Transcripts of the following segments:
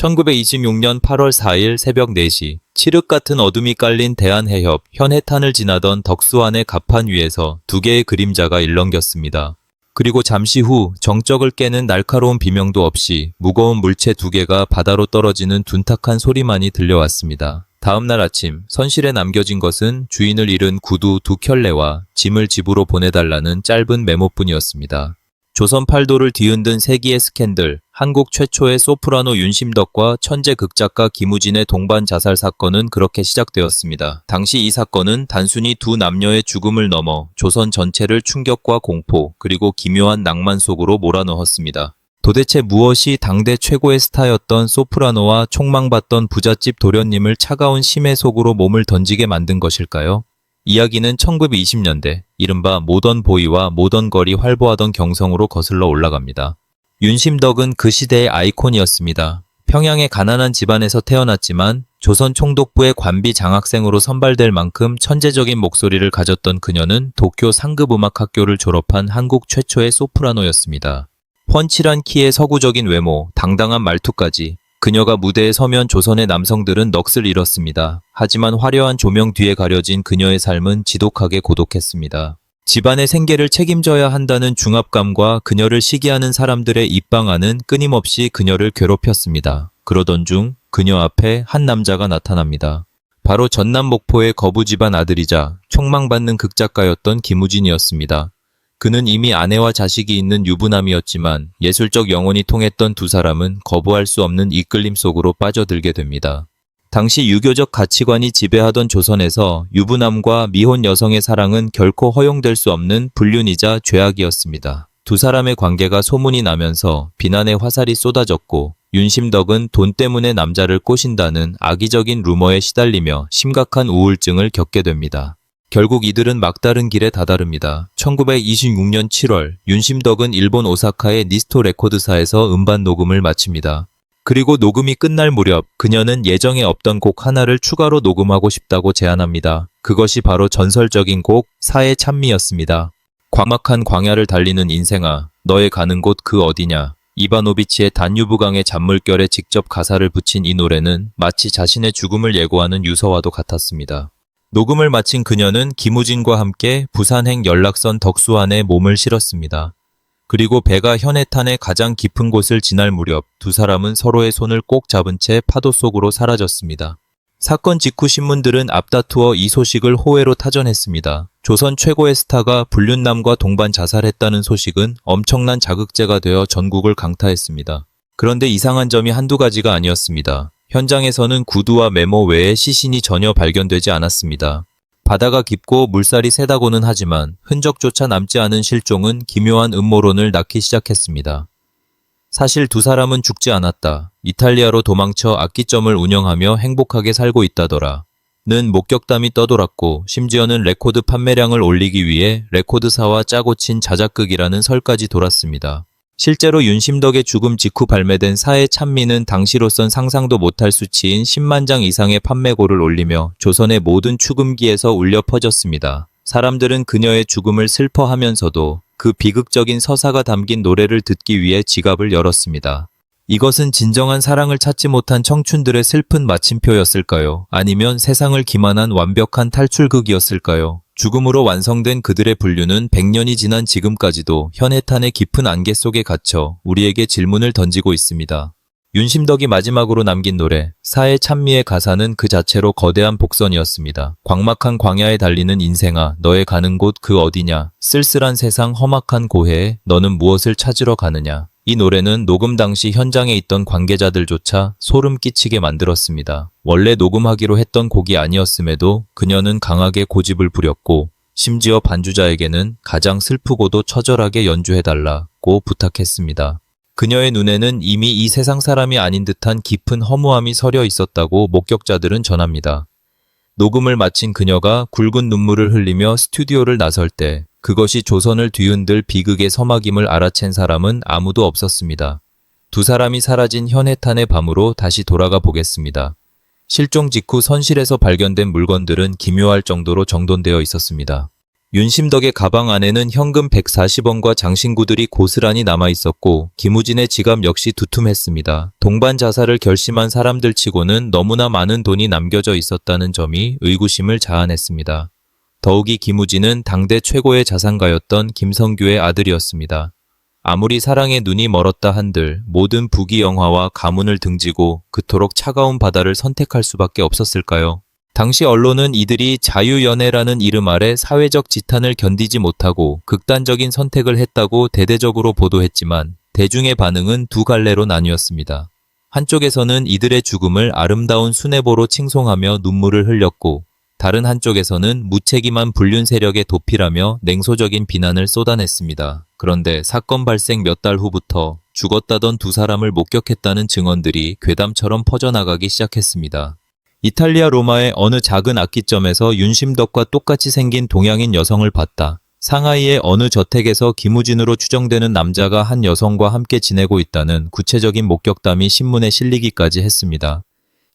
1926년 8월 4일 새벽 4시 칠흑 같은 어둠이 깔린 대한해협 현해탄을 지나던 덕수안의 갑판 위에서 두 개의 그림자가 일렁겼습니다. 그리고 잠시 후 정적을 깨는 날카로운 비명도 없이 무거운 물체 두 개가 바다로 떨어지는 둔탁한 소리만이 들려왔습니다. 다음 날 아침 선실에 남겨진 것은 주인을 잃은 구두 두 켤레와 짐을 집으로 보내달라는 짧은 메모뿐이었습니다. 조선 팔도를 뒤흔든 세기의 스캔들, 한국 최초의 소프라노 윤심덕과 천재 극작가 김우진의 동반 자살 사건은 그렇게 시작되었습니다. 당시 이 사건은 단순히 두 남녀의 죽음을 넘어 조선 전체를 충격과 공포, 그리고 기묘한 낭만 속으로 몰아넣었습니다. 도대체 무엇이 당대 최고의 스타였던 소프라노와 촉망받던 부잣집 도련님을 차가운 심해 속으로 몸을 던지게 만든 것일까요? 이야기는 1920년대 이른바 모던 보이와 모던 걸이 활보하던 경성으로 거슬러 올라갑니다. 윤심덕은 그 시대의 아이콘이었습니다. 평양의 가난한 집안에서 태어났지만 조선 총독부의 관비 장학생으로 선발될 만큼 천재적인 목소리를 가졌던 그녀는 도쿄 상급 음악 학교를 졸업한 한국 최초의 소프라노였습니다. 펀칠한 키에 서구적인 외모, 당당한 말투까지 그녀가 무대에 서면 조선의 남성들은 넋을 잃었습니다. 하지만 화려한 조명 뒤에 가려진 그녀의 삶은 지독하게 고독했습니다. 집안의 생계를 책임져야 한다는 중압감과 그녀를 시기하는 사람들의 입방아는 끊임없이 그녀를 괴롭혔습니다. 그러던 중 그녀 앞에 한 남자가 나타납니다. 바로 전남 목포의 거부 집안 아들이자 촉망받는 극작가였던 김우진이었습니다. 그는 이미 아내와 자식이 있는 유부남이었지만 예술적 영혼이 통했던 두 사람은 거부할 수 없는 이끌림 속으로 빠져들게 됩니다. 당시 유교적 가치관이 지배하던 조선에서 유부남과 미혼 여성의 사랑은 결코 허용될 수 없는 불륜이자 죄악이었습니다. 두 사람의 관계가 소문이 나면서 비난의 화살이 쏟아졌고 윤심덕은 돈 때문에 남자를 꼬신다는 악의적인 루머에 시달리며 심각한 우울증을 겪게 됩니다. 결국 이들은 막다른 길에 다다릅니다. 1926년 7월 윤심덕은 일본 오사카의 니스토 레코드사에서 음반 녹음을 마칩니다. 그리고 녹음이 끝날 무렵 그녀는 예정에 없던 곡 하나를 추가로 녹음하고 싶다고 제안합니다. 그것이 바로 전설적인 곡 사의 찬미였습니다. 광막한 광야를 달리는 인생아 너의 가는 곳 그 어디냐 이바노비치의 단유부강의 잔물결에 직접 가사를 붙인 이 노래는 마치 자신의 죽음을 예고하는 유서와도 같았습니다. 녹음을 마친 그녀는 김우진과 함께 부산행 연락선 덕수안에 몸을 실었습니다. 그리고 배가 현해탄의 가장 깊은 곳을 지날 무렵 두 사람은 서로의 손을 꼭 잡은 채 파도 속으로 사라졌습니다. 사건 직후 신문들은 앞다투어 이 소식을 호외로 타전했습니다. 조선 최고의 스타가 불륜남과 동반 자살했다는 소식은 엄청난 자극제가 되어 전국을 강타했습니다. 그런데 이상한 점이 한두 가지가 아니었습니다. 현장에서는 구두와 메모 외에 시신이 전혀 발견되지 않았습니다. 바다가 깊고 물살이 세다고는 하지만 흔적조차 남지 않은 실종은 기묘한 음모론을 낳기 시작했습니다. 사실 두 사람은 죽지 않았다. 이탈리아로 도망쳐 악기점을 운영하며 행복하게 살고 있다더라. 는 목격담이 떠돌았고 심지어는 레코드 판매량을 올리기 위해 레코드사와 짜고 친 자작극이라는 설까지 돌았습니다. 실제로 윤심덕의 죽음 직후 발매된 사의 찬미는 당시로선 상상도 못할 수치인 10만 장 이상의 판매고를 올리며 조선의 모든 추금기에서 울려 퍼졌습니다. 사람들은 그녀의 죽음을 슬퍼하면서도 그 비극적인 서사가 담긴 노래를 듣기 위해 지갑을 열었습니다. 이것은 진정한 사랑을 찾지 못한 청춘들의 슬픈 마침표였을까요? 아니면 세상을 기만한 완벽한 탈출극이었을까요? 죽음으로 완성된 그들의 분류는 100년이 지난 지금까지도 현 해탄의 깊은 안개 속에 갇혀 우리에게 질문을 던지고 있습니다. 윤심덕이 마지막으로 남긴 노래 사의 찬미의 가사는 그 자체로 거대한 복선이었습니다. 광막한 광야에 달리는 인생아 너의 가는 곳 그 어디냐 쓸쓸한 세상 험악한 고해에 너는 무엇을 찾으러 가느냐 이 노래는 녹음 당시 현장에 있던 관계자들조차 소름 끼치게 만들었습니다. 원래 녹음하기로 했던 곡이 아니었음에도 그녀는 강하게 고집을 부렸고 심지어 반주자에게는 가장 슬프고도 처절하게 연주해달라고 부탁했습니다. 그녀의 눈에는 이미 이 세상 사람이 아닌 듯한 깊은 허무함이 서려 있었다고 목격자들은 전합니다. 녹음을 마친 그녀가 굵은 눈물을 흘리며 스튜디오를 나설 때 그것이 조선을 뒤흔들 비극의 서막임을 알아챈 사람은 아무도 없었습니다. 두 사람이 사라진 현해탄의 밤으로 다시 돌아가 보겠습니다. 실종 직후 선실에서 발견된 물건들은 기묘할 정도로 정돈되어 있었습니다. 윤심덕의 가방 안에는 현금 140원과 장신구들이 고스란히 남아 있었고 김우진의 지갑 역시 두툼했습니다. 동반 자살을 결심한 사람들 치고는 너무나 많은 돈이 남겨져 있었다는 점이 의구심을 자아냈습니다. 더욱이 김우진은 당대 최고의 자산가였던 김성규의 아들이었습니다. 아무리 사랑에 눈이 멀었다 한들 모든 부귀 영화와 가문을 등지고 그토록 차가운 바다를 선택할 수밖에 없었을까요? 당시 언론은 이들이 자유연애라는 이름 아래 사회적 지탄을 견디지 못하고 극단적인 선택을 했다고 대대적으로 보도했지만 대중의 반응은 두 갈래로 나뉘었습니다. 한쪽에서는 이들의 죽음을 아름다운 순애보로 칭송하며 눈물을 흘렸고 다른 한쪽에서는 무책임한 불륜 세력의 도피라며 냉소적인 비난을 쏟아냈습니다. 그런데 사건 발생 몇 달 후부터 죽었다던 두 사람을 목격했다는 증언들이 괴담처럼 퍼져나가기 시작했습니다. 이탈리아 로마의 어느 작은 악기점에서 윤심덕과 똑같이 생긴 동양인 여성을 봤다. 상하이의 어느 저택에서 김우진으로 추정되는 남자가 한 여성과 함께 지내고 있다는 구체적인 목격담이 신문에 실리기까지 했습니다.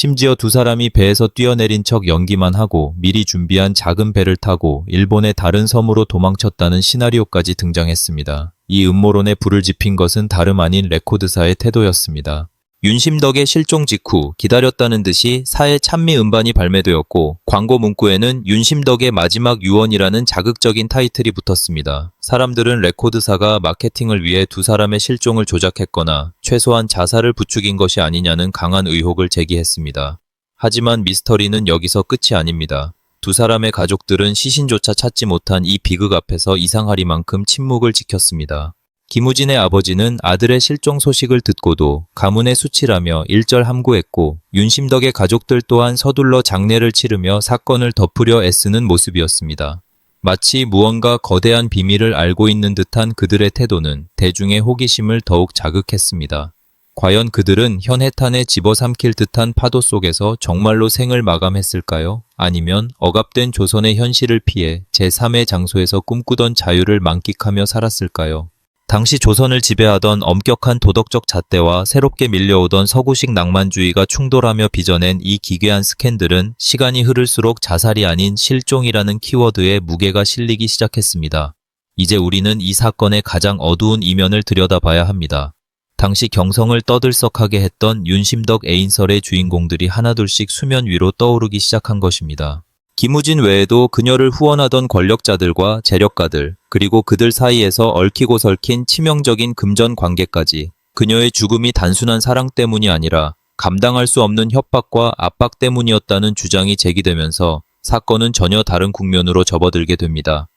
심지어 두 사람이 배에서 뛰어내린 척 연기만 하고 미리 준비한 작은 배를 타고 일본의 다른 섬으로 도망쳤다는 시나리오까지 등장했습니다. 이 음모론에 불을 지핀 것은 다름 아닌 레코드사의 태도였습니다. 윤심덕의 실종 직후 기다렸다는 듯이 사회 찬미 음반이 발매되었고 광고 문구에는 윤심덕의 마지막 유언이라는 자극적인 타이틀이 붙었습니다. 사람들은 레코드사가 마케팅을 위해 두 사람의 실종을 조작했거나 최소한 자살을 부추긴 것이 아니냐는 강한 의혹을 제기했습니다. 하지만 미스터리는 여기서 끝이 아닙니다. 두 사람의 가족들은 시신조차 찾지 못한 이 비극 앞에서 이상하리만큼 침묵을 지켰습니다. 김우진의 아버지는 아들의 실종 소식을 듣고도 가문의 수치라며 일절 함구했고 윤심덕의 가족들 또한 서둘러 장례를 치르며 사건을 덮으려 애쓰는 모습이었습니다. 마치 무언가 거대한 비밀을 알고 있는 듯한 그들의 태도는 대중의 호기심을 더욱 자극했습니다. 과연 그들은 현해탄에 집어삼킬 듯한 파도 속에서 정말로 생을 마감했을까요? 아니면 억압된 조선의 현실을 피해 제3의 장소에서 꿈꾸던 자유를 만끽하며 살았을까요? 당시 조선을 지배하던 엄격한 도덕적 잣대와 새롭게 밀려오던 서구식 낭만주의가 충돌하며 빚어낸 이 기괴한 스캔들은 시간이 흐를수록 자살이 아닌 실종이라는 키워드에 무게가 실리기 시작했습니다. 이제 우리는 이 사건의 가장 어두운 이면을 들여다봐야 합니다. 당시 경성을 떠들썩하게 했던 윤심덕 애인설의 주인공들이 하나둘씩 수면 위로 떠오르기 시작한 것입니다. 김우진 외에도 그녀를 후원하던 권력자들과 재력가들, 그리고 그들 사이에서 얽히고 설킨 치명적인 금전 관계까지 그녀의 죽음이 단순한 사랑 때문이 아니라 감당할 수 없는 협박과 압박 때문이었다는 주장이 제기되면서 사건은 전혀 다른 국면으로 접어들게 됩니다.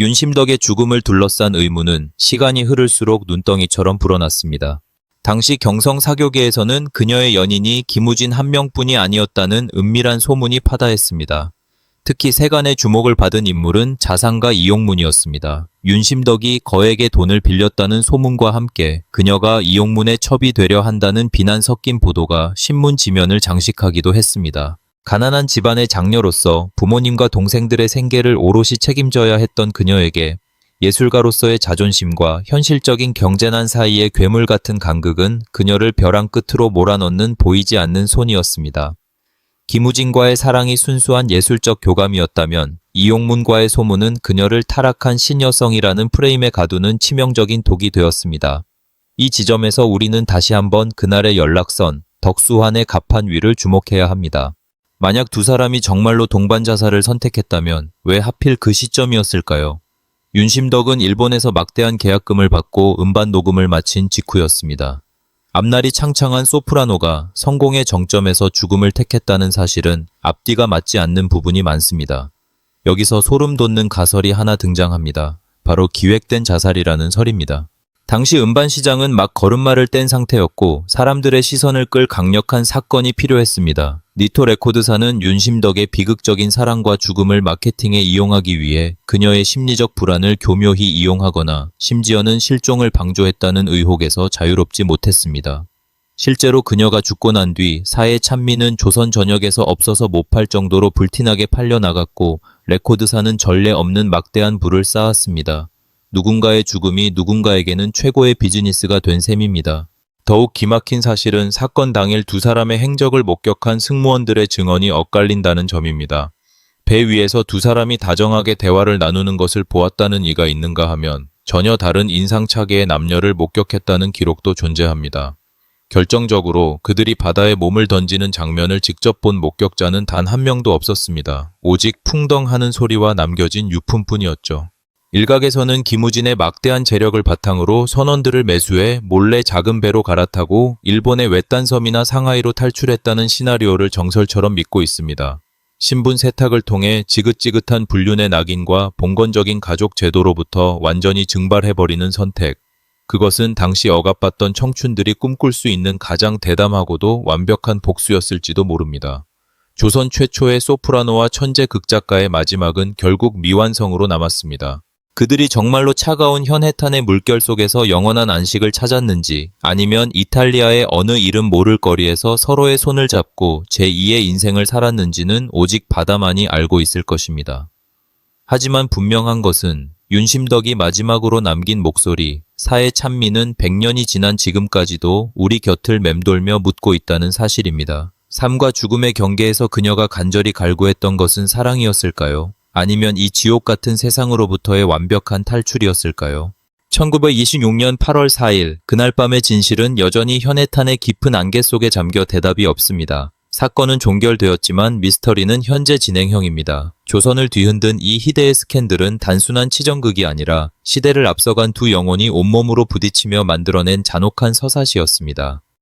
윤심덕의 죽음을 둘러싼 의문은 시간이 흐를수록 눈덩이처럼 불어났습니다. 당시 경성 사교계에서는 그녀의 연인이 김우진 한 명뿐이 아니었다는 은밀한 소문이 파다했습니다. 특히 세간의 주목을 받은 인물은 자산가 이용문이었습니다. 윤심덕이 거액의 돈을 빌렸다는 소문과 함께 그녀가 이용문의 첩이 되려 한다는 비난 섞인 보도가 신문 지면을 장식하기도 했습니다. 가난한 집안의 장녀로서 부모님과 동생들의 생계를 오롯이 책임져야 했던 그녀에게 예술가로서의 자존심과 현실적인 경제난 사이의 괴물 같은 간극은 그녀를 벼랑 끝으로 몰아넣는 보이지 않는 손이었습니다. 김우진과의 사랑이 순수한 예술적 교감이었다면 이용문과의 소문은 그녀를 타락한 신여성이라는 프레임에 가두는 치명적인 독이 되었습니다. 이 지점에서 우리는 다시 한번 그날의 연락선, 덕수환의 갑판 위를 주목해야 합니다. 만약 두 사람이 정말로 동반 자살을 선택했다면 왜 하필 그 시점이었을까요? 윤심덕은 일본에서 막대한 계약금을 받고 음반 녹음을 마친 직후였습니다. 앞날이 창창한 소프라노가 성공의 정점에서 죽음을 택했다는 사실은 앞뒤가 맞지 않는 부분이 많습니다. 여기서 소름 돋는 가설이 하나 등장합니다. 바로 기획된 자살이라는 설입니다. 당시 음반 시장은 막 걸음마를 뗀 상태였고 사람들의 시선을 끌 강력한 사건이 필요했습니다. 니토 레코드사는 윤심덕의 비극적인 사랑과 죽음을 마케팅에 이용하기 위해 그녀의 심리적 불안을 교묘히 이용하거나 심지어는 실종을 방조했다는 의혹에서 자유롭지 못했습니다. 실제로 그녀가 죽고 난 뒤 사회 찬미는 조선 전역에서 없어서 못 팔 정도로 불티나게 팔려나갔고 레코드사는 전례 없는 막대한 부를 쌓았습니다. 누군가의 죽음이 누군가에게는 최고의 비즈니스가 된 셈입니다. 더욱 기막힌 사실은 사건 당일 두 사람의 행적을 목격한 승무원들의 증언이 엇갈린다는 점입니다. 배 위에서 두 사람이 다정하게 대화를 나누는 것을 보았다는 이가 있는가 하면 전혀 다른 인상차게의 남녀를 목격했다는 기록도 존재합니다. 결정적으로 그들이 바다에 몸을 던지는 장면을 직접 본 목격자는 단 한 명도 없었습니다. 오직 풍덩하는 소리와 남겨진 유품뿐이었죠. 일각에서는 김우진의 막대한 재력을 바탕으로 선원들을 매수해 몰래 작은 배로 갈아타고 일본의 외딴 섬이나 상하이로 탈출했다는 시나리오를 정설처럼 믿고 있습니다. 신분 세탁을 통해 지긋지긋한 불륜의 낙인과 봉건적인 가족 제도로부터 완전히 증발해버리는 선택. 그것은 당시 억압받던 청춘들이 꿈꿀 수 있는 가장 대담하고도 완벽한 복수였을지도 모릅니다. 조선 최초의 소프라노와 천재 극작가의 마지막은 결국 미완성으로 남았습니다. 그들이 정말로 차가운 현해탄의 물결 속에서 영원한 안식을 찾았는지 아니면 이탈리아의 어느 이름 모를 거리에서 서로의 손을 잡고 제2의 인생을 살았는지는 오직 바다만이 알고 있을 것입니다. 하지만 분명한 것은 윤심덕이 마지막으로 남긴 목소리, 사의 찬미는 100년이 지난 지금까지도 우리 곁을 맴돌며 묻고 있다는 사실입니다. 삶과 죽음의 경계에서 그녀가 간절히 갈구했던 것은 사랑이었을까요? 아니면 이 지옥 같은 세상으로부터의 완벽한 탈출이었을까요? 1926년 8월 4일, 그날 밤의 진실은 여전히 현해탄의 깊은 안개 속에 잠겨 대답이 없습니다. 사건은 종결되었지만 미스터리는 현재 진행형입니다. 조선을 뒤흔든 이 희대의 스캔들은 단순한 치정극이 아니라 시대를 앞서간 두 영혼이 온몸으로 부딪히며 만들어낸 잔혹한 서사시였습니다.